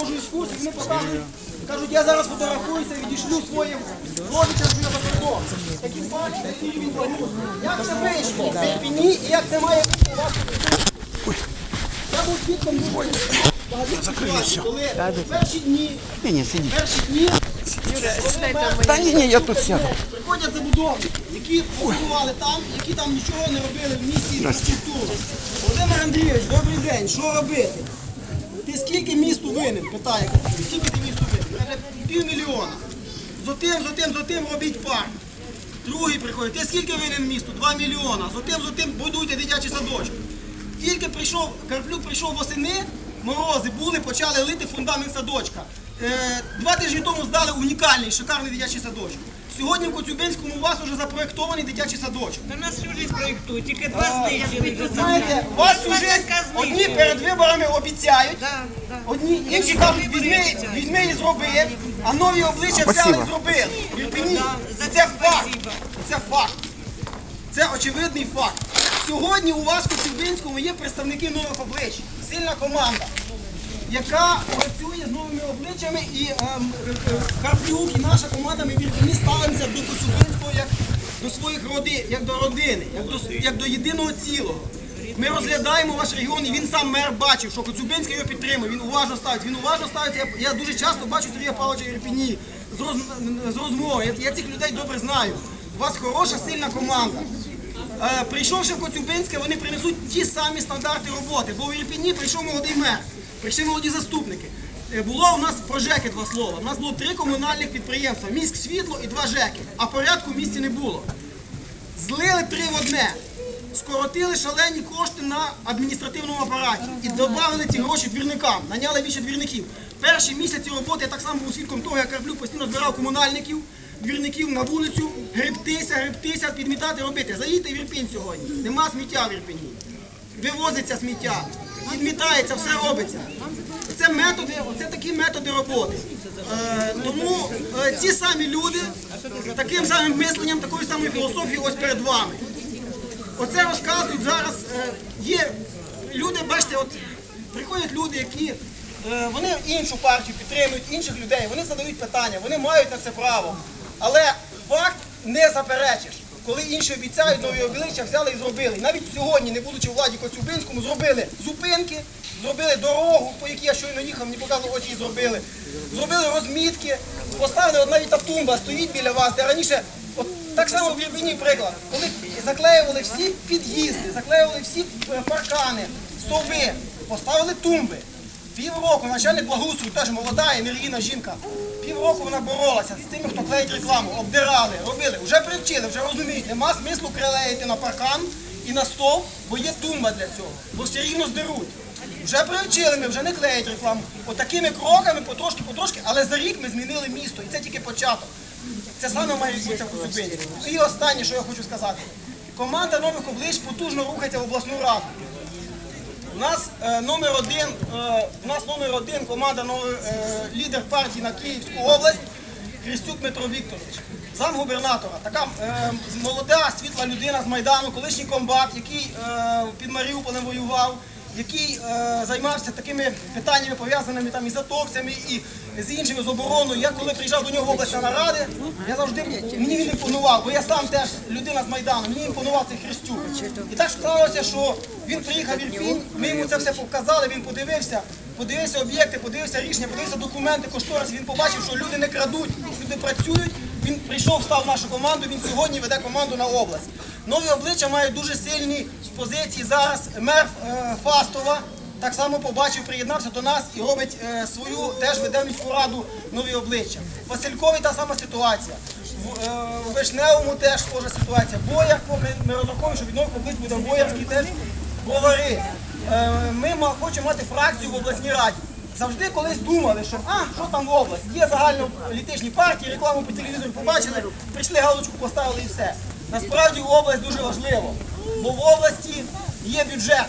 проводжу екскурсію, вони показують, кажуть, я зараз фотографуюся, відійшлю своїм родичам, що я кордон. Такі бачите, який він робить. Як це вийшло в Ірпіні і як це має бути у вас? Я був свідком дуже багатьох ситуацій, коли в перші дні, Ні, ні, перші дні Та ні, ні, я тут сяду. Приходять забудовники, які побудували там, які там нічого не робили в місті інфраструктуру. Володимир Андрійович, добрий день, що робити? Ти скільки місту винен? Питає, скільки ти місту винен? Каже, півмільйона. З отим, з отим, з отим робіть парк. Другий приходить, ти скільки винен місту? Два мільйона. З отим, з отим будуйте дитячий садочок. Тільки прийшов, Карплюк прийшов восени, морози були, почали лити фундамент садочка. Е, два тижні тому здали унікальний, шикарний дитячий садочок. Сьогодні в Коцюбинському у вас вже запроєктований дитячий садочок. Та нас всю проєктують, тільки два знищили. Знаєте, вас вже одні перед виборами обіцяють, одні інші кажуть, візьми, візьми і зроби, а нові обличчя взяли і зробили. В Ірпені. Да, за Це це факт. Це факт. Це очевидний факт. Сьогодні у вас в Коцюбинському є представники нових облич. Сильна команда, яка працює з новими обличчями і ем, е, Карплюк і наша команда ми в ставимося до Коцюбинського як до своїх роди, як до родини, як до, єдиного цілого. Ми розглядаємо ваш регіон, і він сам мер бачив, що Коцюбинський його підтримує. Він уважно ставить. Він уважно ставить. Я, дуже часто бачу Сергія Павловича в Ірпіні з, роз, з розмови. Я, цих людей добре знаю. У вас хороша, сильна команда. Е, прийшовши в Коцюбинське, вони принесуть ті самі стандарти роботи. Бо в Ірпіні прийшов молодий мер, прийшли молоді заступники. Е, Було у нас про ЖЕКи два слова. У нас було три комунальних підприємства: міськ світло і два ЖЕКи. А порядку в місті не було. Злили три в одне. Скоротили шалені кошти на адміністративному апараті і додали ці гроші двірникам. Наняли більше двірників. Перші місяці роботи я так само був свідком того, як Карплюк постійно збирав комунальників, двірників на вулицю, гребтися, гребтися, підмітати, робити. Заїдьте в Ірпінь сьогодні. Нема сміття в Ірпіні. Вивозиться сміття, підмітається, все робиться. Це методи, це такі методи роботи. Е, тому е, ці самі люди таким самим мисленням, такою самою філософією ось перед вами. Оце розказують зараз. е, Є люди, бачите, от приходять люди, які вони іншу партію підтримують, інших людей, вони задають питання, вони мають на це право. Але факт не заперечиш. Коли інші обіцяють, нові обличчя взяли і зробили. І навіть сьогодні, не будучи у владі Коцюбинському, зробили зупинки, зробили дорогу, по якій я щойно їхав, мені показували, ось її зробили. Зробили розмітки, поставили от навіть та тумба стоїть біля вас, де раніше От так само в приклад, коли заклеювали всі під'їзди, заклеювали всі е, паркани, стовби, поставили тумби. Півроку начальник благоустрою, теж молода, енергійна жінка. Півроку вона боролася з тими, хто клеїть рекламу, обдирали, робили, вже привчили, вже розуміють, нема смислу клеїти на паркан і на стовп, бо є тумба для цього, бо все рівно здеруть. Вже привчили ми, вже не клеять рекламу. Отакими кроками, потрошки, потрошки, але за рік ми змінили місто, і це тільки початок. Це саме має бути в Коцюбинську. І останнє, що я хочу сказати. Команда нових облич потужно рухається в обласну раду. У нас е, номер один, е, у нас номер один команда е, лідер партії на Київську область Крістюк Дмитро Вікторович, замгубернатора. Така е, молода, світла людина з Майдану, колишній комбат, який під Маріуполем воював, який е, займався такими питаннями пов'язаними там із атовцями і з іншими з обороною. Я коли приїжджав до нього в область на наради, я завжди мені він імпонував, бо я сам теж людина з Майдану, мені імпонував цей Христюк. І так склалося, що він приїхав в Ірпінь, ми йому це все показали, він подивився, подивився об'єкти, подивився рішення, подивився документи, кошторис. Він побачив, що люди не крадуть, люди працюють. Він прийшов, став в нашу команду. Він сьогодні веде команду на область. Нові обличчя мають дуже сильні позиції. Зараз мер е, Фастова так само побачив, приєднався до нас і робить е, свою теж веде міську раду нові обличчя. Василькові та сама ситуація. В, е, Вишневому теж схожа ситуація. Бояр, поки ми розраховуємо, що від нових облич буде Боярський теж бровари. Ми хочемо мати фракцію в обласній раді. Завжди колись думали, що а, що там в область? Є загальнополітичні партії, рекламу по телевізору побачили, прийшли галочку, поставили і все. Насправді область дуже важливо, бо в області є бюджет.